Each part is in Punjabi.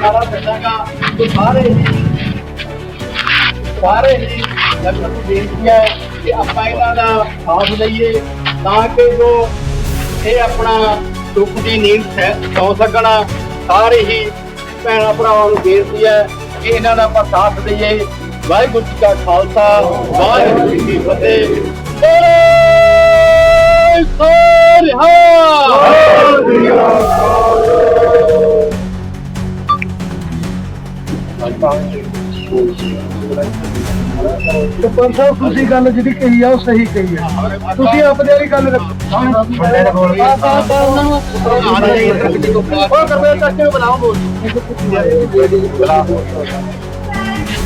ਸਾਰਾ ਦੱਸਾਂਗਾ ਕਿ ਸਾਰੇ ਹੀ ਸਾਰੇ ਹੀ ਜਨਮ ਨੂੰ ਬੇਨਤੀ ਹੈ ਕਿ ਆਪਾਂ ਇਹਨਾਂ ਦਾ ਸਾਥ ਲਈਏ ਤਾਂ ਕਿ ਜੋ ਇਹ ਆਪਣਾ ਦੁੱਖ ਦੀ ਨੀਂਦ ਸੌ ਸਕਣ। ਸਾਰੇ ਹੀ ਭੈਣਾਂ ਭਰਾਵਾਂ ਨੂੰ ਬੇਨਤੀ ਹੈ ਕਿ ਇਹਨਾਂ ਦਾ ਆਪਾਂ ਸਾਥ ਦਈਏ ਵਾਹਿਗੁਰੂ ਜੀ ਕਾ ਖਾਲਸਾ, ਵਾਹਿਗੁਰੂ ਜੀ ਕੀ ਫਤਿਹ। ਬੋਲੇ ਸਰਪੰਚ ਸਾਹਿਬ ਤੁਸੀਂ ਗੱਲ ਜਿਹੜੀ ਕਹੀ ਆ ਉਹ ਸਹੀ ਕਹੀ ਆ ਤੁਸੀਂ ਆਪਣੀ ਵਾਲੀ ਗੱਲ ਰੱਖੋ ਮੁੰਡੇ ਦੇ ਕੋਲ ਵੀ- ਆ ਤਾਂ ਤਾਂ ਉਹਨਾਂ ਨੂੰ ਉਹ ਕਰਵੇ ਚਾਚੇ ਨੂੰ ਬੁਲਾਓ ਬੋਲ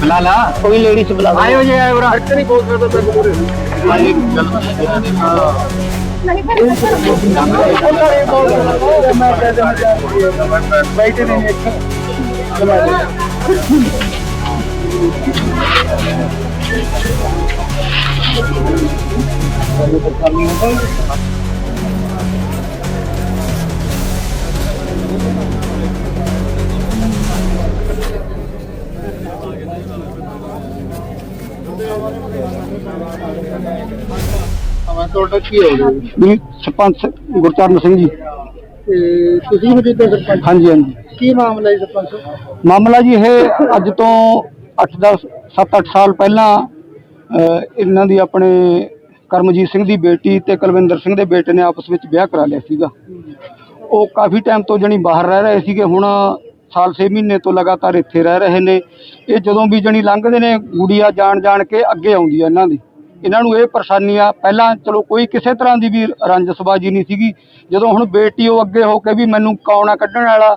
ਬੁਲਾ ਲਾ ਕੋਈ ਲੇਡੀ ਸੇ ਬੁਲਾ ਆਇਓ ਜੇ ਆਇਓ ਰਾ ਹੱਕ ਨਹੀਂ ਬੋਲ ਸਕਦਾ ਮੈਂ ਪੂਰੇ ਆਈ ਗੱਲ ਉਹਨਾਂ ਨੇ ਬੋਲ ਸਕਦਾ ਮੈਂ ਕਹਿ ਦਿੰਦਾ ਬੈਠੇ ਨੇ ਇੱਕ ਚਲਾ ਦੇ ਮੈਂ ਤੁਹਾਡਾ ਕੀ ਹੋ ਗਿਆ ਜੀ ਸਰਪੰਚ ਗੁਰਚਰਨ ਸਿੰਘ ਜੀ। ਤੇ ਤੁਸੀਂ ਮੌਜੂਦਾ ਸਰਪੰਚ? ਹਾਂਜੀ ਹਾਂਜੀ। ਕੀ ਮਾਮਲਾ ਹੈ ਸਰਪੰਚ? ਸਾਹਿਬ? ਮਾਮਲਾ ਜੀ ਇਹ ਅੱਜ ਤੋਂ 8-10 7-8 ਸਾਲ ਪਹਿਲਾਂ ਅਹ, ਇਹਨਾਂ ਦੀ ਆਪਣੇ ਕਰਮਜੀਤ ਸਿੰਘ ਦੀ ਬੇਟੀ ਤੇ ਕੁਲਵਿੰਦਰ ਸਿੰਘ ਦੇ ਬੇਟੇ ਨੇ ਆਪਸ ਵਿੱਚ ਵਿਆਹ ਕਰਾ ਲਿਆ ਸੀਗਾ। ਉਹ ਕਾਫੀ ਟਾਈਮ ਤੋਂ ਜਣੀ ਬਾਹਰ ਰਹਿ ਰਹੇ ਸੀਗੇ ਹੁਣ ਸਾਲ 6 ਮਹੀਨੇ ਤੋਂ ਲਗਾਤਾਰ ਇੱਥੇ ਰਹਿ ਰਹੇ ਨੇ। ਇਹ ਜਦੋਂ ਵੀ ਜਣੀ ਲੰਘਦੇ ਨੇ ਗੁੜੀਆ ਜਾਣ ਜਾਣ ਕੇ ਅੱਗੇ ਆਉਂਦੀ ਆ ਇਹਨਾਂ ਦੀ। ਇਹਨਾਂ ਨੂੰ ਇਹ ਪਰੇਸ਼ਾਨੀ ਆ, ਪਹਿਲਾਂ ਚਲੋ ਕੋਈ ਕਿਸੇ ਤਰ੍ਹਾਂ ਦੀ ਵੀ ਰੰਜਸਬਾਜੀ ਨਹੀਂ ਸੀਗੀ। ਜਦੋਂ ਹੁਣ ਬੇਟੀ ਉਹ ਅੱਗੇ ਹੋ ਕੇ ਵੀ ਮੈਨੂੰ ਕੌਣ ਆ ਕੱਢਣ ਵਾਲਾ,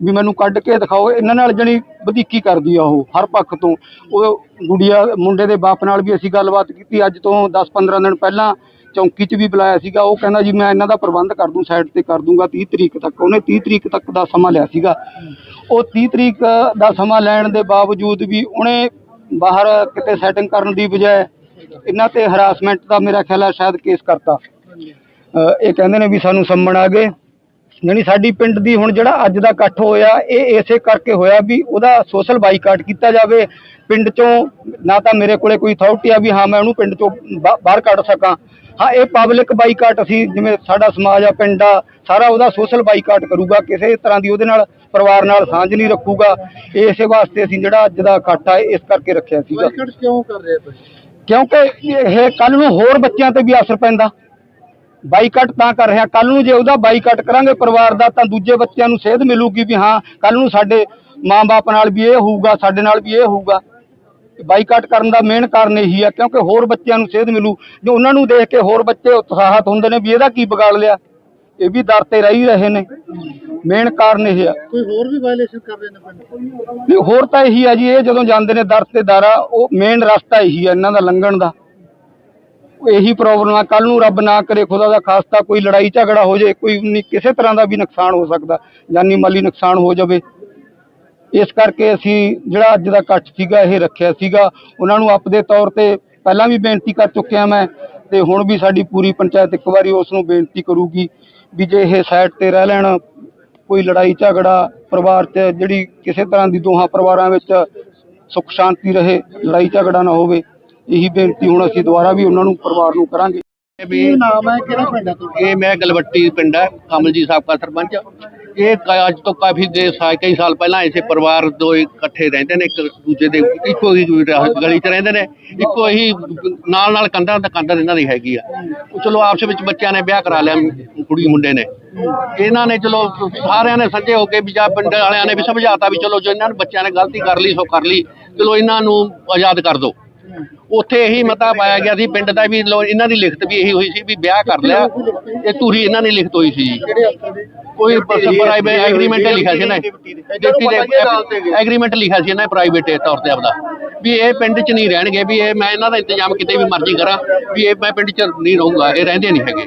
ਵੀ ਮੈਨੂੰ ਕੱਢ ਕੇ ਦਿਖਾਓ, ਇਹਨਾਂ ਨਾਲ ਜਣੀ ਵਧੀਕੀ ਕਰਦੀ ਆ ਉਹ, ਹਰ ਪੱਖ ਤੋਂ। ਉਹ ਗੁੜੀਆ, ਮੁੰਡੇ ਦੇ ਬਾਪ ਨਾਲ ਵੀ ਅਸੀਂ ਗੱਲਬਾਤ ਕੀਤੀ, ਅੱਜ ਤੋਂ 10-15 ਦਿਨ ਪਹਿਲਾਂ ਚੌਂਕੀ 'ਚ ਵੀ ਬੁਲਾਇਆ ਸੀਗਾ। ਉਹ ਕਹਿੰਦਾ ਜੀ, ਮੈਂ ਇਹਨਾਂ ਦਾ ਪ੍ਰਬੰਧ ਕਰ ਦੂੰ, ਸਾਈਡ ਤੇ ਕਰ ਦੂੰਗਾ 30 ਤਰੀਕ ਤੱਕ। ਉਹਨੇ 30 ਤਰੀਕ ਤੱਕ ਦਾ ਸਮਾਂ ਲਿਆ ਸੀਗਾ। ਉਹ 30 ਤਰੀਕ ਦਾ ਸਮਾਂ ਲੈਣ ਦੇ ਬਾਵਜੂਦ ਵੀ ਉਹਨੇ ਬਾਹਰ ਕਿਤੇ ਸੈਟਿੰਗ ਕਰਨ ਦੀ ਬਜਾਏ ਇਹਨਾਂ ਤੇ ਹਰਾਸਮੈਂਟ ਦਾ ਮੇਰਾ ਖਿਆਲ ਹੈ ਸ਼ਾਇਦ ਕੇਸ ਕਰਤਾ। ਇਹ ਕਹਿੰਦੇ ਨੇ ਵੀ ਸਾਨੂੰ ਸੰਮਣ ਆ ਗਏ। ਯਾਨੀ ਸਾਡੀ ਪਿੰਡ ਦੀ ਹੁਣ ਜਿਹੜਾ ਅੱਜ ਦਾ ਇਕੱਠ ਹੋਇਆ, ਇਹ ਇਸੇ ਕਰਕੇ ਹੋਇਆ ਵੀ ਉਹਦਾ ਸੋਸ਼ਲ ਬਾਈਕਾਟ ਕੀਤਾ ਜਾਵੇ। ਪਿੰਡ ਚੋਂ ਨਾ ਤਾਂ ਮੇਰੇ ਕੋਲੇ ਕੋਈ ਅਥਾਰਟੀ ਆ ਵੀ ਹਾਂ, ਮੈਂ ਉਹਨੂੰ ਪਿੰਡ ਚੋਂ ਬਾਹਰ ਕੱਢ ਸਕਾਂ। ਹਾਂ, ਇਹ ਪਬਲਿਕ ਬਾਈਕਾਟ ਅਸੀਂ ਜਿਵੇਂ ਸਾਡਾ ਸਮਾਜ ਆ, ਪਿੰਡ ਆ, ਸਾਰਾ ਉਹਦਾ ਸੋਸ਼ਲ ਬਾਈਕਾਟ ਕਰੂਗਾ, ਕਿਸੇ ਤਰ੍ਹਾਂ ਦੀ ਉਹਦੇ ਨਾਲ ਪਰਿਵਾਰ ਨਾਲ ਸਾਂਝ ਨਹੀਂ ਰੱਖੂਗਾ। ਇਸੇ ਵਾਸਤੇ ਅਸੀਂ ਜਿਹੜਾ ਅੱਜ ਦਾ ਇਕੱਠ ਆ ਇਸ ਕਰਕੇ ਰੱਖਿਆ ਸੀਗਾ। ਬਾਈਕਾਟ ਕਿਉਂ ਕਰ ਰਹੇ ਤੁਸੀਂ? ਕਿਉਂਕਿ ਇਹ ਕੱਲ ਨੂੰ ਹੋਰ ਬੱਚਿਆਂ ਤੇ ਵੀ ਅਸਰ ਪੈਂਦਾ। ਬਾਈਕਾਟ ਤਾਂ ਕਰ ਰਿਹਾ। ਕੱਲ ਨੂੰ ਜੇ ਉਹਦਾ ਬਾਈਕਾਟ ਕਰਾਂਗੇ ਪਰਿਵਾਰ ਦਾ ਤਾਂ ਦੂਜੇ ਬੱਚਿਆਂ ਨੂੰ ਸੇਧ ਮਿਲੂਗੀ ਵੀ ਹਾਂ ਕੱਲ ਨੂੰ ਸਾਡੇ ਮਾਂ-ਬਾਪ ਨਾਲ ਵੀ ਇਹ ਹੋਊਗਾ, ਸਾਡੇ ਨਾਲ ਵੀ ਇਹ ਹੋਊਗਾ। ਬਾਈਕਾਟ ਕਰਨ ਦਾ ਮੇਨ ਕਾਰਨ ਇਹੀ ਆ, ਕਿਉਂਕਿ ਹੋਰ ਬੱਚਿਆਂ ਨੂੰ ਸੇਧ ਮਿਲੂ। ਜੋ ਉਹਨਾਂ ਨੂੰ ਦੇਖ ਕੇ ਹੋਰ ਬੱਚੇ ਉਤਸ਼ਾਹਤ ਹੁੰਦੇ ਨੇ ਵੀ ਇਹਦਾ ਕੀ ਵਿਗਾੜ ਲਿਆ। ਇਹ ਵੀ ਦਰ ਤੇ ਰਹਿ ਹੀ ਰਹੇ ਨੇ। ਮੇਨ ਕਾਰਨ ਇਹ ਆ। ਕੋਈ ਹੋਰ ਵੀ ਵਾਇਲੇਸ਼ਨ ਕਰ ਰਹੇ ਨੇ ਪਿੰਡ? ਨਹੀਂ ਹੋਰ ਤਾਂ ਇਹੀ ਆ ਜੀ ਇਹ ਜਦੋਂ ਜਾਂਦੇ ਨੇ ਦਰ ਤੇ ਦਾਰਾ ਉਹ ਮੇਨ ਰਸਤਾ ਇਹੀ ਆ ਇਹਨਾਂ ਦਾ ਲੰਘਣ ਦਾ। ਇਹੀ ਪ੍ਰੋਬਲਮ ਆ ਕੱਲ ਨੂੰ ਰੱਬ ਨਾ ਕਰੇ ਖੁਦਾ ਦਾ ਖਾਸਤਾ ਕੋਈ ਲੜਾਈ ਝਗੜਾ ਹੋ ਜਾਏ ਕੋਈ ਕਿਸੇ ਤਰ੍ਹਾਂ ਦਾ ਵੀ ਨੁਕਸਾਨ ਹੋ ਸਕਦਾ ਜਾਨੀ ਮਾਲੀ ਨੁਕਸਾਨ ਹੋ ਜਾਵੇ। ਇਸ ਕਰਕੇ ਅਸੀਂ ਜਿਹੜਾ ਅੱਜ ਦਾ ਇਕੱਠ ਸੀਗਾ ਇਹ ਰੱਖਿਆ ਸੀਗਾ। ਉਹਨਾਂ ਨੂੰ ਆਪਦੇ ਤੌਰ ਤੇ ਪਹਿਲਾਂ ਵੀ ਬੇਨਤੀ ਕਰ ਚੁੱਕਿਆ ਮੈਂ ਤੇ ਹੁਣ ਵੀ ਸਾਡੀ ਪੂਰੀ ਪੰਚਾਇਤ ਇੱਕ ਵਾਰੀ ਉਸ ਨੂੰ ਬੇਨਤੀ ਕਰੂਗੀ ਵੀ ਜੇ ਇਹ ਸਾਈਡ ਤੇ ਰਹਿ ਲੈਣ ਕੋਈ ਲੜਾਈ ਝਗੜਾ ਪਰਿਵਾਰ 'ਚ ਜਿਹੜੀ ਕਿਸੇ ਤਰ੍ਹਾਂ ਦੀ ਦੋਹਾਂ ਪਰਿਵਾਰਾਂ ਵਿੱਚ ਸੁੱਖ ਸ਼ਾਂਤੀ ਰਹੇ ਲੜਾਈ ਝਗੜਾ ਨਾ ਹੋਵੇ ਇਹੀ ਬੇਨਤੀ ਹੁਣ ਅਸੀਂ ਦੁਬਾਰਾ ਵੀ ਉਹਨਾਂ ਨੂੰ ਪਰਿਵਾਰ ਨੂੰ ਕਰਾਂਗੇ। ਕੀ ਨਾਮ ਹੈ? ਕਿਹੜਾ ਪਿੰਡ ਹੈ ਤੁਹਾਡਾ? ਇਹ ਮੈਂ ਗਲਵੱਟੀ ਪਿੰਡ ਹੈ ਕਮਲਜੀਤ ਸਾਬਕਾ ਸਰਪੰਚ। ਇਹ ਕ- ਅੱਜ ਤੋਂ ਕਾਫੀ ਦੇ ਸਾ- ਕਈ ਸਾਲ ਪਹਿਲਾਂ ਇਸੇ ਪਰਿਵਾਰ ਦੋ ਇਕੱਠੇ ਰਹਿੰਦੇ ਨੇ, ਇੱਕ ਦੂਜੇ ਦੇ, ਇੱਕੋ ਹੀ ਰਾਹ- ਗਲੀ 'ਚ ਰਹਿੰਦੇ ਨੇ, ਇੱਕੋ ਹੀ ਨਾਲ ਨਾਲ ਕੰਧਾਂ ਤੇ ਕੰਧ ਇਹਨਾਂ ਦੀ ਹੈਗੀ ਆ। ਉਹ ਚਲੋ ਆਪਸ ਵਿੱਚ ਬੱਚਿਆਂ ਨੇ ਵਿਆਹ ਕਰਾ ਲਿਆ, ਕੁੜੀ ਮੁੰਡੇ ਨੇ। ਇਹਨਾਂ ਨੇ ਚਲੋ ਸਾਰਿਆਂ ਨੇ ਸੱਜੇ ਹੋ ਕੇ ਵੀ ਜਾਂ ਪਿੰਡ ਵਾਲਿਆਂ ਨੇ ਵੀ ਸਮਝਾਤਾ ਵੀ ਚਲੋ ਜੋ ਇਹਨਾਂ ਨੇ ਬੱਚਿਆਂ ਨੇ ਗਲਤੀ ਕਰ ਲਈ, ਸੋ ਕਰ ਲਈ। ਚਲੋ ਇਹਨਾਂ ਨੂੰ ਆਜ਼ਾਦ ਕਰ ਦਿਓ ਉੱਥੇ ਇਹੀ ਮਤਾ ਪਾਇਆ ਗਿਆ ਸੀ ਪਿੰਡ ਦਾ ਵੀ ਲੋ ਇਹਨਾਂ ਦੀ ਲਿਖਤ ਵੀ ਇਹੀ ਹੋਈ ਸੀ ਵੀ ਵਿਆਹ ਕਰ ਲਿਆ ਇਹ ਧੂਰੀ ਇਹਨਾਂ ਦੀ ਲਿਖਤ ਹੋਈ ਸੀ। ਜੀ ਕੋਈ ਪ੍ਰਾਈਵੇਟ ਐਗਰੀਮੈਂਟ ਲਿਖਿਆ ਸੀ ਨਾ। ਡਿਪਟੀ ਦੇ ਐਗਰੀਮੈਂਟ ਲਿਖਿਆ ਸੀ ਨਾ ਪ੍ਰਾਈਵੇਟ ਤੌਰ ਤੇ ਆਪਦਾ। ਵੀ ਇਹ ਪਿੰਡ 'ਚ ਨਹੀਂ ਰਹਿਣਗੇ ਵੀ ਇਹ ਮੈਂ ਇਹਨਾਂ ਦਾ ਇੰਤਜ਼ਾਮ ਕਿਤੇ ਵੀ ਮਰਜ਼ੀ ਕਰਾਂ ਵੀ ਇਹ ਮੈਂ ਪਿੰਡ 'ਚ ਨਹੀਂ ਰਹੂੰਗਾ ਇਹ ਰਹਿੰਦੇ ਨਹੀਂ ਹੈਗੇ।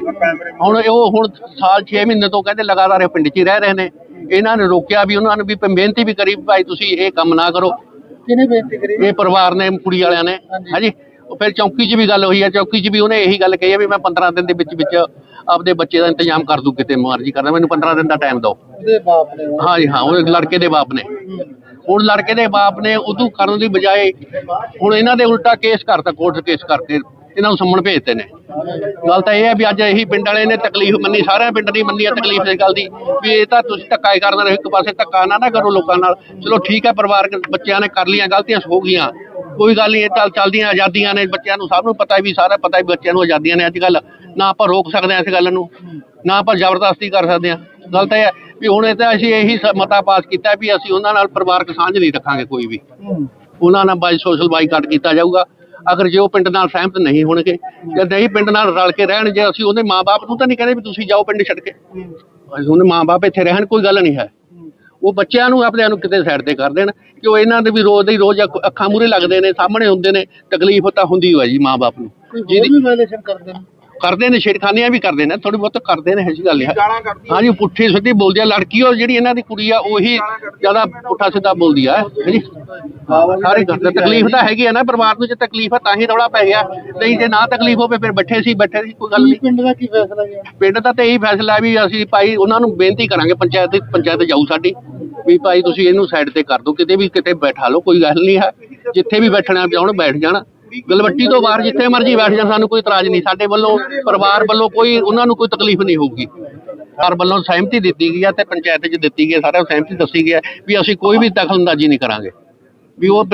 ਹੁਣ ਇਹ ਉਹ ਹੁਣ ਸਾਲ 6 ਮਹੀਨੇ ਤੋਂ ਕਹਿੰਦੇ ਲਗਾਤਾਰ ਇਹ ਪਿੰਡ 'ਚ ਹੀ ਰਹਿ ਰਹੇ ਨੇ। ਇਹਨਾਂ ਨੇ ਰੋਕਿਆ ਵੀ ਉਹਨਾਂ ਨੂੰ ਵੀ ਬੇਨਤੀ ਵੀ ਕਰੀ ਵੀ ਭਾਈ ਤੁਸੀਂ ਇਹ ਕੰਮ ਨਾ ਕਰੋ। ਕਿਹਨੇ ਬੇਨਤੀ ਕਰੀ? ਇਹ ਪਰਿਵਾਰ ਨੇ ਕੁੜੀ ਵਾਲਿਆਂ ਨੇ। ਹਾਂਜੀ। ਫਿਰ ਚੌਂਕੀ 'ਚ ਵੀ ਗੱਲ ਹੋਈ ਹੈ ਚੌਂਕੀ 'ਚ ਵੀ ਉਹਨੇ ਇਹੀ ਗੱਲ ਕਹੀ ਹੈ ਵੀ ਮੈਂ 15 ਦਿਨ ਦੇ ਵਿੱਚ ਵਿੱਚ ਆਪਦੇ ਬੱਚੇ ਦਾ ਇੰਤਜ਼ਾਮ ਕਰ ਦੂੰ ਕਿਤੇ ਮਰਜ਼ੀ ਕਰਦਾ। ਮੈਨੂੰ 15 ਦਿਨ ਦਾ ਟਾਈਮ ਦਿਓ। ਉਹਦੇ ਬਾਪ ਨੇ ਹਾਂ ਜੀ ਹਾਂ ਉਹ ਲੜਕੇ ਦੇ ਬਾਪ ਨੇ। ਹੁਣ ਲੜਕੇ ਦੇ ਬਾਪ ਨੇ ਉਦੋਂ ਕਰਨ ਦੀ ਬਜਾਏ ਹੁਣ ਇਹਨਾਂ ਦੇ ਉਲਟਾ ਕੇਸ ਕਰਤਾ ਕੋਰਟ ਕੇਸ ਕਰਕੇ। ਇਹਨਾਂ ਨੂੰ ਸੰਮਣ ਭੇਜਤੇ ਨੇ। ਗੱਲ ਤਾਂ ਇਹ ਹੈ ਵੀ ਅੱਜ ਇਹੀ ਪਿੰਡ ਵਾਲੇ ਨੇ ਤਕਲੀਫ ਮੰਨੀ ਸਾਰਿਆਂ ਪਿੰਡ ਦੀ ਮੰਨੀ ਹੈ ਤਕਲੀਫ ਇਸ ਗੱਲ ਦੀ ਵੀ ਇਹ ਤਾਂ ਤੁਸੀਂ ਧੱਕਾ ਹੀ ਕਰਦੇ ਰਹੋ ਇੱਕ ਪਾਸੇ ਧੱਕਾ ਨਾ ਨਾ ਕਰੋ ਲੋਕਾਂ ਨਾਲ। ਚਲੋ ਠੀਕ ਹੈ ਪਰਿਵਾਰਕ ਬੱਚਿਆਂ ਨੇ ਕਰ ਲੀਆਂ ਗਲਤੀਆਂ ਹੋ ਗਈਆਂ। ਕੋਈ ਗੱਲ ਨਹੀਂ ਇਹ ਚੱਲ ਚੱਲਦੀਆਂ ਆਜ਼ਾਦੀਆਂ ਨੇ ਬੱਚਿਆਂ ਨੂੰ ਸਭ ਨੂੰ ਪਤਾ ਵੀ ਸਾਰਾ ਪਤਾ ਵੀ ਬੱਚਿਆਂ ਨੂੰ ਆਜ਼ਾਦੀਆਂ ਨੇ ਅੱਜ ਕੱਲ ਨਾ ਆਪਾਂ ਰੋਕ ਸਕਦੇ ਹਾਂ ਇਸ ਗੱਲ ਨੂੰ ਨਾ ਆਪਾਂ ਜ਼ਬਰਦਸਤੀ ਕਰ ਸਕਦੇ ਹਾਂ। ਗੱਲ ਤਾਂ ਇਹ ਹੈ ਵੀ ਹੁਣ ਇਹ ਤਾਂ ਅਸੀਂ ਇਹੀ ਮਤਾ ਪਾਸ ਕੀਤਾ ਵੀ ਅਸੀਂ ਉਹਨਾਂ ਨਾਲ ਪਰਿਵਾਰਕ ਸਾਂਝ ਨਹੀਂ ਰੱਖਾਂਗੇ ਕੋਈ ਵੀ। ਉਹਨਾਂ ਨਾਲ ਬਾਈ ਸੋਸ਼ਲ ਬਾਈਕਾਟ ਕੀਤਾ ਜਾਊਗਾ। ਅਗਰ ਜੇ ਉਹ ਪਿੰਡ ਨਾਲ ਸਹਿਮਤ ਨਹੀਂ ਹੋਣਗੇ, ਜਾਂ ਨਹੀਂ ਪਿੰਡ ਨਾਲ ਰਲ ਕੇ ਰਹਿਣ, ਜੇ ਅਸੀਂ ਉਹਦੇ ਮਾਪੇ ਨੂੰ ਤਾਂ ਨਹੀਂ ਕਹਿੰਦੇ ਵੀ ਤੁਸੀਂ ਜਾਓ ਪਿੰਡ ਛੱਡ ਕੇ। ਅਸੀਂ ਉਹਦੇ ਮਾਪੇ ਇੱਥੇ ਰਹਿਣ, ਕੋਈ ਗੱਲ ਨਹੀਂ ਹੈ। ਉਹ ਬੱਚਿਆਂ ਨੂੰ ਆਪਣਿਆਂ ਨੂੰ ਕਿਤੇ ਸਾਈਡ ਤੇ ਕਰ ਦੇਣ ਕਿ ਉਹ ਇਹਨਾਂ ਦੇ ਵੀ ਰੋਜ਼ ਦੇ ਰੋਜ਼ ਅੱਖਾਂ ਮੂਰੇ ਲੱਗਦੇ ਨੇ, ਸਾਹਮਣੇ ਹੁੰਦੇ ਨੇ, ਤਕਲੀਫ ਤਾਂ ਹੁੰਦੀ ਹੋਇਆ ਜੀ ਮਾਪੇ ਨੂੰ। ਜਿਹਦੀ ਵਾਇਲੇਸ਼ਨ ਕਰਦੇ ਨੇ? ਕਰਦੇ ਨੇ ਛੇੜਖਾਨੀਆਂ ਵੀ ਕਰਦੇ ਨੇ ਥੋੜੀ ਬਹੁਤ ਕਰਦੇ ਨੇ ਐਸੀ ਗੱਲ ਹੈ। ਕੱਢਦੀ ਹਾਂਜੀ ਪੁੱਠੀ ਸਿੱਧੀ ਬੋਲਦੀ ਆ ਲੜਕੀ ਉਹ ਜਿਹੜੀ ਇਹਨਾਂ ਦੀ ਕੁੜੀ ਆ ਉਹੀ ਜ਼ਿਆਦਾ ਪੁੱਠਾ ਸਿੱਧਾ ਬੋਲਦੀ ਆ ਹੈਂਜੀ ਸਾਰੇ ਕਰਦੇ ਤਕਲੀਫ ਤਾਂ ਹੈਗੀ। ਆ ਨਾ ਪਰਿਵਾਰ ਨੂੰ ਜੇ ਤਕਲੀਫ ਆ ਤਾਂ ਹੀ ਰੌਲਾ ਪੈ ਗਿਆ। ਨਹੀਂ ਜੇ ਨਾ ਤਕਲੀਫ ਹੋਵੇ ਫਿਰ ਬੈਠੇ ਸੀ ਬੈਠੇ ਸੀ ਕੋਈ ਗੱਲ ਨਹੀਂ। ਪਿੰਡ ਦਾ ਕੀ ਫੈਸਲਾ ਗਿਆ ਪਿੰਡ ਦਾ ਤਾਂ ਇਹੀ ਫੈਸਲਾ ਹੈ ਵੀ ਅਸੀਂ ਭਾਈ ਉਹਨਾਂ ਨੂੰ ਬੇਨਤੀ ਕਰਾਂਗੇ ਪੰਚਾਇਤ ਪੰਚਾਇਤ ਜਾਊ ਸਾਡੀ ਵੀ ਭਾਈ ਤੁਸੀਂ ਇਹਨੂੰ ਸਾਈਡ ਤੇ ਕਰ ਦਿਓ ਕਿਤੇ ਵੀ ਕਿਤੇ ਬੈਠਾ ਲਓ ਕੋਈ ਗੱਲ ਨਹੀਂ ਹੈ ਜਿੱਥੇ ਵੀ ਬੈਠਣਾ ਚਾਹਣ ਬੈਠ ਜਾਣ। ਗਲਵੱਟੀ ਤੋਂ ਬਾਹਰ ਜਿੱਥੇ ਮਰਜ਼ੀ ਬੈਠ ਜਾਣ ਸਾਨੂੰ ਕੋਈ ਇਤਰਾਜ਼ ਨਹੀਂ। ਸਾਡੇ ਵੱਲੋਂ ਪਰਿਵਾਰ ਵੱਲੋਂ ਕੋਈ ਉਹਨਾਂ ਨੂੰ ਕੋਈ ਤਕਲੀਫ ਨਹੀਂ ਹੋਊਗੀ। ਘਰ ਵੱਲੋਂ ਸਹਿਮਤੀ ਦਿੱਤੀ ਗਈ ਹੈ ਤੇ ਪੰਚਾਇਤ 'ਚ ਦਿੱਤੀ ਗਈ ਹੈ ਸਾਰਾ ਸਹਿਮਤੀ ਦੱਸੀ ਗਈ ਹੈ ਵੀ ਅਸੀਂ ਕੋਈ ਵੀ ਦਖਲਅੰਦਾਜ਼ੀ ਨਹੀਂ ਕਰਾਂਗੇ। ਵੀ ਉਹ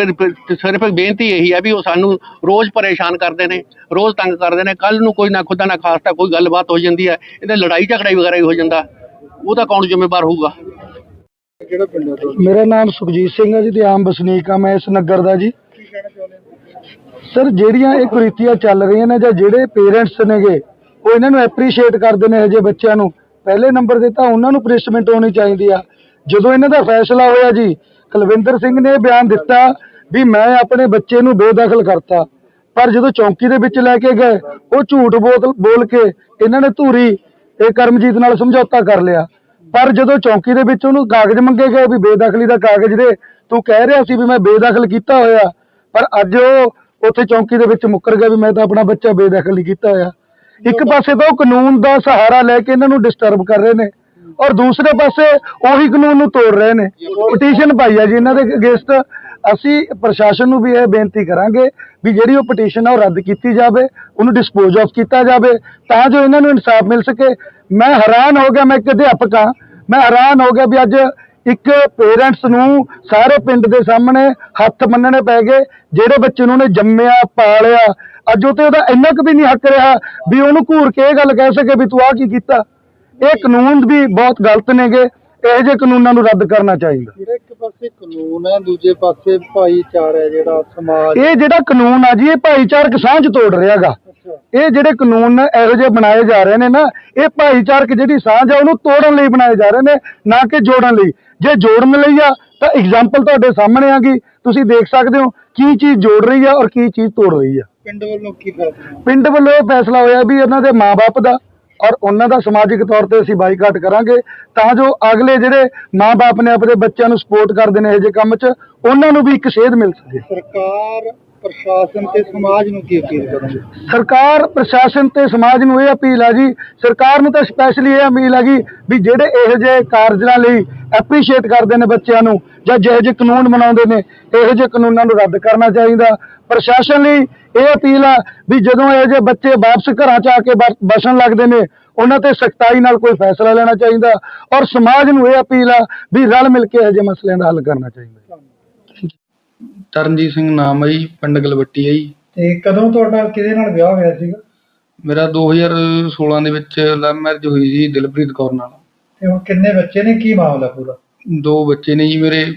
ਸਿਰਫ ਬੇਨਤੀ ਇਹੀ ਹੈ ਵੀ ਉਹ ਸਾਨੂੰ ਰੋਜ਼ ਪਰੇਸ਼ਾਨ ਕਰਦੇ ਨੇ ਰੋਜ਼ ਤੰਗ ਕਰਦੇ ਨੇ। ਕੱਲ ਨੂੰ ਕੋਈ ਨਾ ਖੁਦਾ ਨਾ ਖਾਸਤਾ ਕੋਈ ਗੱਲਬਾਤ ਹੋ ਜਾਂਦੀ ਹੈ ਇਹਦੇ ਲੜਾਈ ਝਗੜਾ ਵਗੈਰਾ ਹੀ ਹੋ ਜਾਂਦਾ। ਉਹਦਾ ਕੌਣ ਜ਼ਿੰਮੇਵਾਰ ਹੋਊਗਾ? ਮੇਰਾ ਨਾਮ ਸੁਖਜੀਤ ਸਿੰਘ ਹੈ ਜੀ ਤੇ ਆਮ ਵਸਨੀਕ ਆ ਮੈਂ ਇਸ ਨਗਰ ਦਾ ਜੀ। ਸਰ, ਜਿਹੜੀਆਂ ਇਹ ਕੁਰੀਤੀਆਂ ਚੱਲ ਰਹੀਆਂ ਨੇ ਜਾਂ ਜਿਹੜੇ ਪੇਰੈਂਟਸ ਨੇਗੇ, ਉਹ ਇਹਨਾਂ ਨੂੰ ਐਪਰੀਸ਼ੀਏਟ ਕਰਦੇ ਨੇ ਹਜੇ ਬੱਚਿਆਂ ਨੂੰ। ਪਹਿਲੇ ਨੰਬਰ ਤੇ ਤਾਂ ਉਹਨਾਂ ਨੂੰ ਪਨਿਸ਼ਮੈਂਟ ਹੋਣੀ ਚਾਹੀਦੀ ਆ। ਜਦੋਂ ਇਹਨਾਂ ਦਾ ਫੈਸਲਾ ਹੋਇਆ ਜੀ, ਕੁਲਵਿੰਦਰ ਸਿੰਘ ਨੇ ਬਿਆਨ ਦਿੱਤਾ ਵੀ ਮੈਂ ਆਪਣੇ ਬੱਚੇ ਨੂੰ ਬੇਦਖਲ ਕਰਤਾ। ਪਰ ਜਦੋਂ ਚੌਂਕੀ ਦੇ ਵਿੱਚ ਲੈ ਕੇ ਗਏ, ਉਹ ਝੂਠ ਬੋਲ ਬੋਲ ਕੇ ਇਹਨਾਂ ਨੇ ਧੂਰੀ, ਇਹ ਕਰਮਜੀਤ ਨਾਲ ਸਮਝੌਤਾ ਕਰ ਲਿਆ। ਪਰ ਜਦੋਂ ਚੌਂਕੀ ਦੇ ਵਿੱਚ ਉਹਨੂੰ ਕਾਗਜ਼ ਮੰਗੇ ਗਏ ਵੀ ਬੇਦਖਲੀ ਦਾ ਕਾਗਜ਼ ਦੇ, ਤੂੰ ਕਹਿ ਰਿਹਾ ਸੀ ਵੀ ਮੈਂ ਬੇਦਖਲ ਕੀਤਾ ਹੋਇਆ। ਪਰ ਅੱਜ ਉਹ ਉੱਥੇ ਚੌਂਕੀ ਦੇ ਵਿੱਚ ਮੁੱਕਰ ਗਿਆ ਵੀ ਮੈਂ ਤਾਂ ਆਪਣਾ ਬੱਚਾ ਬੇਦਖਲ ਹੀ ਕੀਤਾ ਹੋਇਆ। ਇੱਕ ਪਾਸੇ ਤਾਂ ਉਹ ਕਾਨੂੰਨ ਦਾ ਸਹਾਰਾ ਲੈ ਕੇ ਇਹਨਾਂ ਨੂੰ ਡਿਸਟਰਬ ਕਰ ਰਹੇ ਨੇ ਔਰ ਦੂਸਰੇ ਪਾਸੇ ਉਹੀ ਕਾਨੂੰਨ ਨੂੰ ਤੋੜ ਰਹੇ ਨੇ। ਪਟੀਸ਼ਨ ਪਾਈ ਆ ਜੀ ਇਹਨਾਂ ਦੇ ਅਗੇਂਸਟ ਅਸੀਂ ਪ੍ਰਸ਼ਾਸਨ ਨੂੰ ਵੀ ਇਹ ਬੇਨਤੀ ਕਰਾਂਗੇ ਵੀ ਜਿਹੜੀ ਉਹ ਪਟੀਸ਼ਨ ਆ ਉਹ ਰੱਦ ਕੀਤੀ ਜਾਵੇ ਉਹਨੂੰ ਡਿਸਪੋਜ਼ ਆਫ ਕੀਤਾ ਜਾਵੇ ਤਾਂ ਜੋ ਇਹਨਾਂ ਨੂੰ ਇਨਸਾਫ ਮਿਲ ਸਕੇ। ਮੈਂ ਹੈਰਾਨ ਹੋ ਗਿਆ ਮੈਂ ਇੱਕ ਅਧਿਆਪਕ ਹਾਂ। ਮੈਂ ਹੈਰਾਨ ਹੋ ਗਿਆ ਵੀ ਅੱਜ ਇੱਕ ਪੇਰੈਂਟਸ ਨੂੰ ਸਾਰੇ ਪਿੰਡ ਦੇ ਸਾਹਮਣੇ ਹੱਥ ਮੰਨਣੇ ਪੈ ਗਏ ਜਿਹੜੇ ਬੱਚੇ ਨੂੰ ਉਹਨੇ ਜੰਮਿਆ ਪਾਲਿਆ ਅੱਜ ਉਹ ਤੇ ਉਹਦਾ ਇੰਨਾ ਕੁ ਵੀ ਨਹੀਂ ਹੱਕ ਰਿਹਾ ਵੀ ਉਹਨੂੰ ਘੂਰ ਕੇ ਇਹ ਗੱਲ ਕਹਿ ਸਕੇ ਵੀ ਤੂੰ ਆਹ ਕੀ ਕੀਤਾ। ਇਹ ਕਾਨੂੰਨ ਵੀ ਬਹੁਤ ਗਲਤ ਨੇਗੇ ਇਹੋ ਜਿਹੇ ਕਾਨੂੰਨਾਂ ਨੂੰ ਰੱਦ ਕਰਨਾ ਚਾਹੀਦਾ। ਜਿਹੜਾ ਇੱਕ ਪਾਸੇ ਕਾਨੂੰਨ ਹੈ ਦੂਜੇ ਪਾਸੇ ਭਾਈਚਾਰਾ ਹੈ ਜਿਹੜਾ ਸਮਾਜ। ਇਹ ਜਿਹੜਾ ਕਾਨੂੰਨ ਆ ਜੀ ਇਹ ਭਾਈਚਾਰਕ ਸਾਂਝ ਤੋੜ ਰਿਹਾਗਾ। ਇਹ ਜਿਹੜੇ ਕਾਨੂੰਨ ਨੇ ਇਹੋ ਜਿਹੇ ਬਣਾਏ ਜਾ ਰਹੇ ਨੇ ਨਾ ਇਹ ਭਾਈਚਾਰਕ ਜਿਹੜੀ ਸਾਂਝ ਆ ਉਹਨੂੰ ਤੋੜਨ ਲਈ ਬਣਾਏ ਜਾ ਰਹੇ ਨੇ ਨਾ ਕਿ ਜੋੜਨ ਲਈ। ਜੇ ਜੋੜਨ ਲਈ ਆ ਤਾਂ ਐਗਜ਼ਾਮਪਲ ਤੁਹਾਡੇ ਸਾਹਮਣੇ ਆ ਗਈ। ਤੁਸੀਂ ਦੇਖ ਸਕਦੇ ਹੋ ਕੀ ਚੀਜ਼ ਜੋੜ ਰਹੀ ਆ ਔਰ ਕੀ ਚੀਜ਼ ਤੋੜ ਰਹੀ ਆ। ਪਿੰਡ ਵੱਲੋਂ ਕੀ ਫੈਸਲਾ ਪਿੰਡ ਵੱਲੋਂ ਇਹ ਫੈਸਲਾ ਹੋਇਆ ਵੀ ਇਹਨਾਂ ਦੇ ਮਾਪੇ ਦਾ ਔਰ ਉਹਨਾਂ ਦਾ ਸਮਾਜਿਕ ਤੌਰ ਤੇ ਅਸੀਂ ਬਾਈਕਾਟ ਕਰਾਂਗੇ ਤਾਂ ਜੋ ਅਗਲੇ ਜਿਹੜੇ ਮਾਪੇ ਨੇ ਆਪਣੇ ਬੱਚਿਆਂ ਨੂੰ ਸਪੋਰਟ ਕਰਦੇ ਨੇ ਇਹੋ ਜਿਹੇ ਕੰਮ 'ਚ ਉਹਨਾਂ ਨੂੰ ਵੀ ਇੱਕ ਸੇਧ ਮਿਲ ਸਕੇ। ਸਰਕਾਰ ਪ੍ਰਸ਼ਾਸਨ ਤੇ ਸਮਾਜ ਨੂੰ ਕੀ ਅਪੀਲ ਕਰੋਗੇ? ਸਰਕਾਰ, ਪ੍ਰਸ਼ਾਸਨ ਤੇ ਸਮਾਜ ਨੂੰ ਇਹ ਅਪੀਲ ਆ ਜੀ, ਸਰਕਾਰ ਨੂੰ ਤਾਂ ਸਪੈਸ਼ਲੀ ਇਹ ਅਪੀਲ ਹੈਗੀ ਵੀ ਜਿਹੜੇ ਇਹੋ ਜਿਹੇ ਕਾਰਜਾਂ ਲਈ ਐਪਰੀਸ਼ੀਏਟ ਕਰਦੇ ਨੇ ਬੱਚਿਆਂ ਨੂੰ ਜਾਂ ਜਿਹੋ ਜਿਹੇ ਕਾਨੂੰਨ ਬਣਾਉਂਦੇ ਨੇ, ਇਹੋ ਜਿਹੇ ਕਾਨੂੰਨਾਂ ਨੂੰ ਰੱਦ ਕਰਨਾ ਚਾਹੀਦਾ। ਪ੍ਰਸ਼ਾਸਨ ਲਈ ਇਹ ਅਪੀਲ ਆ ਵੀ ਜਦੋਂ ਇਹੋ ਜਿਹੇ ਬੱਚੇ ਵਾਪਸ ਘਰਾਂ ਚ ਆ ਕੇ ਬ- ਬਸਣ ਲੱਗਦੇ ਨੇ, ਉਹਨਾਂ ਤੇ ਸਖਤਾਈ ਨਾਲ ਕੋਈ ਫੈਸਲਾ ਲੈਣਾ ਚਾਹੀਦਾ ਔਰ ਸਮਾਜ ਨੂੰ ਇਹ ਅਪੀਲ ਆ ਵੀ ਰਲ ਮਿਲ ਕੇ ਇਹੋ ਜਿਹੇ ਮਸਲਿਆਂ ਦਾ ਹੱਲ ਕਰਨਾ ਚਾਹੀਦਾ। ਤਰਨਜੀਤ ਸਿੰਘ ਨਾਮ ਹੈ ਜੀ ਪਿੰਡ ਗਲਵੱਟੀ ਹੈ ਜੀ। ਤੇ ਕਦੋਂ ਤੁਹਾਡਾ ਕਿਹਦੇ ਨਾਲ ਵਿਆਹ ਹੋਇਆ ਸੀਗਾ? ਮੇਰਾ 2016 ਦੇ ਵਿੱਚ ਲਵ ਮੈਰਿਜ ਹੋਈ ਸੀ ਦਿਲਪ੍ਰੀਤ ਕੌਰ ਨਾਲ। ਤੇ ਹੁਣ ਕਿੰਨੇ ਬੱਚੇ ਨੇ? ਕੀ ਮਾਮਲਾ ਪੂਰਾ? ਦੋ ਬੱਚੇ ਨੇ ਜੀ ਮੇਰੇ।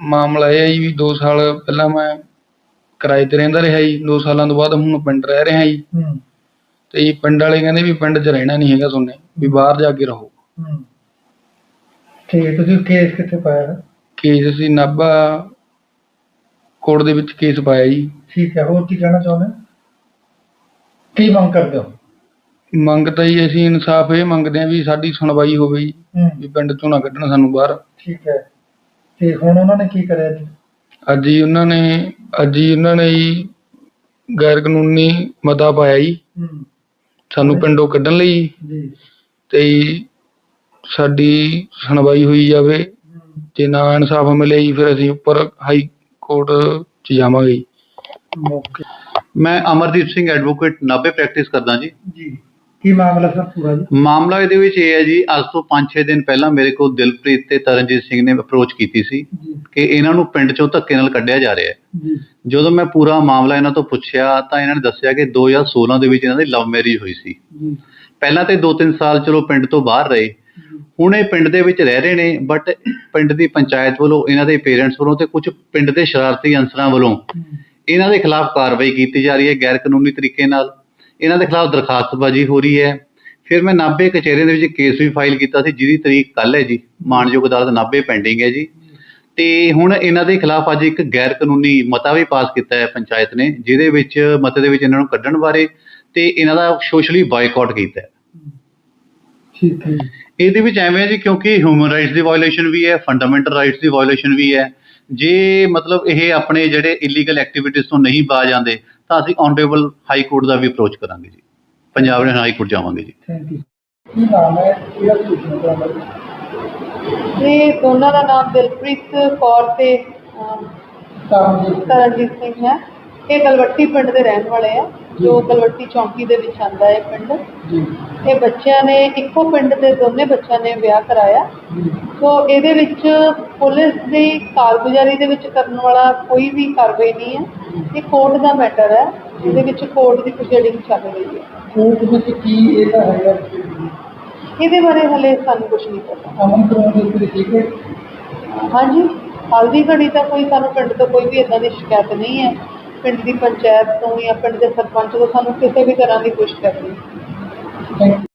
ਮਾਮਲਾ ਇਹ ਹੈ ਜੀ ਵੀ 2 ਸਾਲ ਪਹਿਲਾਂ ਮੈਂ ਕਿਰਾਏ ਤੇ ਰਹਿੰਦਾ ਰਿਹਾ ਜੀ। 2 ਸਾਲਾਂ ਤੋਂ ਬਾਅਦ ਹੁਣ ਪਿੰਡ ਰਹਿ ਰਿਹਾ ਜੀ। ਹੂੰ। ਤੇ ਜੀ ਪਿੰਡ ਵਾਲੇ ਕਹਿੰਦੇ ਵੀ ਪਿੰਡ 'ਚ ਰਹਿਣਾ ਨਹੀਂ ਹੈਗਾ ਤੁਹਾਨੂੰ ਵੀ ਬਾਹਰ ਜਾ ਕੇ ਰਹੋ। ਹੂੰ। ਠੀਕ ਹੈ ਤੁਸੀਂ ਕੇਸ ਕਿੱਥੇ ਪਾਇਆ? ਹੈ ਕੇਸ ਅਸੀਂ ਨਾਭਾ ਕੋਰਟ ਦੇ ਵਿੱਚ ਕੇਸ ਪਾਇਆ ਜੀ। ਠੀਕ ਹੈ ਹੋਰ ਕੀ ਕਹਿਣਾ ਚਾਹੁੰਦੇ ਹੋ? ਕੀ ਮੰਗ ਕਰਦੇ ਹੋ? ਮੰਗ ਤਾਂ ਜੀ ਅਸੀਂ ਇਨਸਾਫ ਇਹ ਮੰਗਦੇ ਹਾਂ ਵੀ ਸਾਡੀ ਸੁਣਵਾਈ ਹੋਵੇ ਜੀ ਹੂੰ। ਵੀ ਪਿੰਡ ਚੋਂ ਨਾ ਕੱਢਣ ਸਾਨੂੰ ਬਾਹਰ। ਠੀਕ ਹੈ ਤੇ ਹੁਣ ਉਹਨਾਂ ਨੇ ਕੀ ਕਰਿਆ ਜੀ? ਅੱਜ ਹੀ ਉਹਨਾਂ ਨੇ ਅੱਜ ਹੀ ਉਹਨਾਂ ਨੇ ਜੀ ਗੈਰ ਕਾਨੂੰਨੀ ਮਤਾ ਪਾਇਆ ਜੀ। ਹੂੰ। ਸਾਨੂੰ ਪਿੰਡੋਂ ਕੱਢਣ ਲਈ। ਜੀ। ਤੇ ਜੀ ਸਾਡੀ ਸੁਣਵਾਈ ਹੋਈ ਜਾਵੇ। ਜੇ ਨਾ ਇਨਸਾਫ ਮਿਲੇ ਜੀ ਫਿਰ ਅਸੀਂ ਉੱਪਰ ਹਾਈ ਕੋਰਟ 'ਚ ਜਾਵਾਂਗੇ। ਓਕੇ। ਮੈਂ ਅਮਰਦੀਪ ਸਿੰਘ ਐਡਵੋਕੇਟ ਨਾਭੇ ਪ੍ਰੈਕਟਿਸ ਕਰਦਾ ਜੀ। ਜੀ। ਕੀ ਮਾਮਲਾ ਸਰ ਪੂਰਾ ਜੀ? ਮਾਮਲਾ ਇਹਦੇ ਵਿੱਚ ਇਹ ਹੈ ਜੀ ਅੱਜ ਤੋਂ 5-6 ਦਿਨ ਪਹਿਲਾਂ ਮੇਰੇ ਕੋਲ ਦਿਲਪ੍ਰੀਤ ਤੇ ਤਰਨਜੀਤ ਸਿੰਘ ਨੇ ਅਪਰੋਚ ਕੀਤੀ ਸੀ ਕਿ ਇਹਨਾਂ ਨੂੰ ਪਿੰਡ ਚੋਂ ਧੱਕੇ ਨਾਲ ਕੱਢਿਆ ਜਾ ਰਿਹਾ ਹੈ। ਜਦੋਂ ਮੈਂ ਪੂਰਾ ਮਾਮਲਾ ਇਹਨਾਂ ਤੋਂ ਪੁੱਛਿਆ ਤਾਂ ਇਹਨਾਂ ਨੇ ਦੱਸਿਆ ਕਿ 2016 ਦੇ ਵਿੱਚ ਇਹਨਾਂ ਦੀ ਲਵ ਮੈਰਿਜ ਹੋਈ ਸੀ। ਪਹਿਲਾਂ ਤੇ 2-3 ਸਾਲ ਚਲੋ ਪਿੰਡ ਤੋਂ ਬਾਹਰ ਰਹੇ ਹੁਣ ਇਹ ਪਿੰਡ ਦੇ ਵਿੱਚ ਰਹਿ ਰਹੇ ਨੇ ਬਟ ਪਿੰਡ ਦੀ ਪੰਚਾਇਤ ਵੱਲੋਂ ਇਹਨਾਂ ਦੇ ਪੇਰੈਂਟਸ ਵੱਲੋਂ ਤੇ ਕੁਝ ਪਿੰਡ ਦੇ ਸ਼ਰਾਰਤੀ ਅਨਸਰਾਂ ਵੱਲੋਂ ਇਹਨਾਂ ਦੇ ਖਿਲਾਫ ਕਾਰਵਾਈ ਕੀਤੀ ਜਾ ਰਹੀ ਹੈ ਗੈਰ ਕਾਨੂੰਨੀ ਤਰੀਕੇ ਨਾਲ। ਇਹਨਾਂ ਦੇ ਖਿਲਾਫ ਦਰਖਾਸਤਬਾਜ਼ੀ ਹੋ ਰਹੀ ਹੈ। ਫਿਰ ਮੈਂ ਨਾਭੇ ਕਚਹਿਰੀ ਦੇ ਵਿੱਚ ਕੇਸ ਵੀ ਫਾਈਲ ਕੀਤਾ ਸੀ, ਜਿਹਦੀ ਤਰੀਕ ਕੱਲ ਹੈ ਜੀ, ਮਾਨਯੋਗ ਅਦਾਲਤ ਨਾਭੇ ਪੈਂਡਿੰਗ ਹੈ ਜੀ। ਤੇ ਹੁਣ ਇਹਨਾਂ ਦੇ ਖਿਲਾਫ ਅੱਜ ਇੱਕ ਗੈਰ ਕਾਨੂੰਨੀ ਮਤਾ ਵੀ ਪਾਸ ਕੀਤਾ ਹੈ ਪੰਚਾਇਤ ਨੇ, ਜਿਹਦੇ ਵਿੱਚ ਮਤੇ ਦੇ ਵਿੱਚ ਇਹਨਾਂ ਨੂੰ ਕੱਢਣ ਬਾਰੇ ਤੇ ਇਹਨਾਂ ਦਾ ਸੋਸ਼ਲੀ ਬਾਈਕਾਟ ਕੀਤਾ ਹੈ। ਠੀਕ ਹੈ ਇਹਦੇ ਵਿੱਚ ਐਵੇਂ ਹੈ ਜੀ ਕਿਉਂਕਿ ਹਿਊਮਨ ਰਾਈਟਸ ਦੀ ਵਾਇਓਲੇਸ਼ਨ ਵੀ ਹੈ ਫੰਡਾਮੈਂਟਲ ਰਾਈਟਸ ਦੀ ਵਾਇਓਲੇਸ਼ਨ ਵੀ ਹੈ। ਜੇ ਮਤਲਬ ਇਹ ਆਪਣੇ ਜਿਹੜੇ ਇਲੀਗਲ ਐਕਟੀਵਿਟੀਜ਼ ਤੋਂ ਨਹੀਂ ਬਾਜ ਆਉਂਦੇ ਤਾਂ ਅਸੀਂ ਆਨਰੇਬਲ ਹਾਈ ਕੋਰਟ ਦਾ ਵੀ ਅਪਰੋਚ ਕਰਾਂਗੇ ਜੀ। ਪੰਜਾਬ ਦੇ ਹਾਈ ਕੋਰਟ ਜਾਵਾਂਗੇ ਜੀ। ਥੈਂਕ ਯੂ ਕੀ ਨਾਮ ਹੈ? ਕਿਹੜਾ ਸਟੇਸ਼ਨ ਦਾ ਨਾਮ ਇਹ ਦੋਨਾਂ ਦਾ ਨਾਮ ਦਿਲਪ੍ਰੀਤ ਕੌਰ ਤੇ ਤਰਨਜੀਤ ਸਿੰਘ। ਹੈ। ਇਹ ਗਲਵੱਟੀ ਪਿੰਡ ਦੇ ਰਹਿਣ ਵਾਲੇ ਆ। ਜੋ ਗਲਵੱਟੀ ਚੌਂਕੀ ਦੇ ਵਿੱਚ ਆਂਦਾ ਹੈ ਪਿੰਡ। ਜੀ। ਇਹ ਬੱਚਿਆਂ ਨੇ ਇੱਕੋ ਪਿੰਡ ਦੇ ਦੋਨੇ ਬੱਚਿਆਂ ਨੇ ਵਿਆਹ ਕਰਾਇਆ। ਸੋ ਇਹਦੇ ਵਿੱਚ ਪੁਲਿਸ ਦੀ ਕਾਰਗੁਜ਼ਾਰੀ ਦੇ ਵਿੱਚ ਕਰਨ ਵਾਲਾ ਕੋਈ ਵੀ ਕਾਰਵਾਈ ਨਹੀਂ ਹੈ। ਇਹ ਕੋਰਟ ਦਾ ਮੈਟਰ ਹੈ। ਇਹਦੇ ਵਿੱਚ ਕੋਰਟ ਦੀ ਪ੍ਰੋਸੀਡਿੰਗ ਚੱਲ ਰਹੀ ਹੈ। ਕੋਰਟ ਵਿੱਚ ਕੀ ਇਹਦਾ ਹੈਗਾ ਇਹਦੇ ਬਾਰੇ ਹਲੇ ਸਾਨੂੰ ਕੁਝ ਨਹੀਂ ਪਤਾ। ਅਮਨ ਕਰਾਉਣ ਦੇ ਉੱਤੇ ਠੀਕ ਹੈ? ਹਾਂਜੀ। ਹਾਲ ਦੀ ਘੜੀ ਤਾਂ ਕੋਈ ਸਾਨੂੰ ਪਿੰਡ ਤੋਂ ਕੋਈ ਵੀ ਇਦਾਂ ਦੀ ਸ਼ਿਕਾਇਤ ਨਹੀਂ ਹੈ। ਪਿੰਡ ਦੀ ਪੰਚਾਇਤ ਤੋਂ ਜਾਂ ਪਿੰਡ ਦੇ ਸਰਪੰਚ ਤੋਂ ਸਾਨੂੰ ਕਿਸੇ ਵੀ ਤਰ੍ਹਾਂ ਦੀ ਕੋਈ ਸ਼ਿਕਾਇਤ